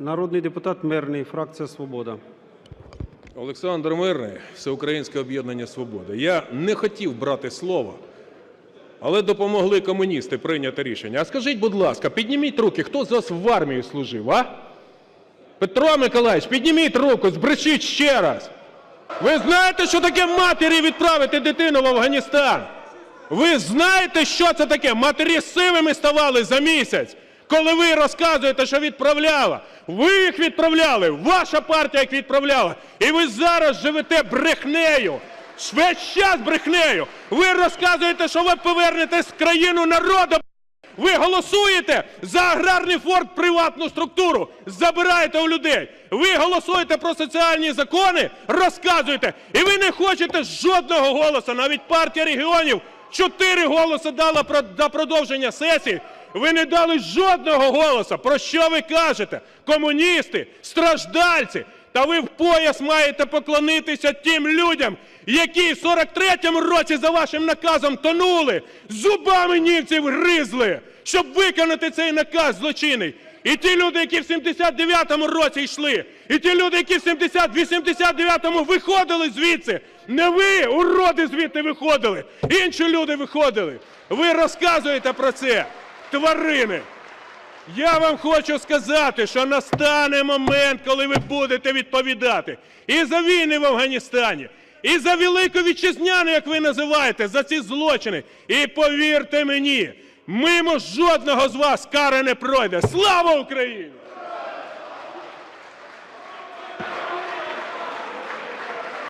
Народний депутат Мирний, фракція Свобода. Олександр Мирний, Всеукраїнське об'єднання Свобода. Я не хотів брати слово, але допомогли комуністи прийняти рішення. А скажіть, будь ласка, підніміть руки, хто з вас в армії служив, а? Петро Миколаївич, підніміть руку, збрешіть ще раз. Ви знаєте, що таке матері відправити дитину в Афганістан? Ви знаєте, що це таке? Матері сивими ставали за місяць, коли ви розказуєте, що відправляла. Ви їх відправляли, ваша партія їх відправляла. І ви зараз живете брехнею. Весь час брехнею. Ви розказуєте, що ви повернетесь в країну народу. Ви голосуєте за аграрний фонд приватну структуру, забираєте у людей. Ви голосуєте про соціальні закони, розказуєте, і ви не хочете жодного голосу. Навіть партія регіонів чотири голоси дала про за продовження сесії. Ви не дали жодного голосу. Про що ви кажете? Комуністи, страждальці. Та ви в пояс маєте поклонитися тим людям, які в 43-му році за вашим наказом тонули, зубами німців гризли, щоб виконати цей наказ злочинний. І ті люди, які в 79-му році йшли, і ті люди, які в 70 89-му виходили звідси. Не ви, уроди, звідти виходили, інші люди виходили. Ви розказуєте про це, тварини. Я вам хочу сказати, що настане момент, коли ви будете відповідати і за війни в Афганістані, і за Велику Вітчизняну, як ви називаєте, за ці злочини. І повірте мені, мимо жодного з вас кара не пройде. Слава Україні!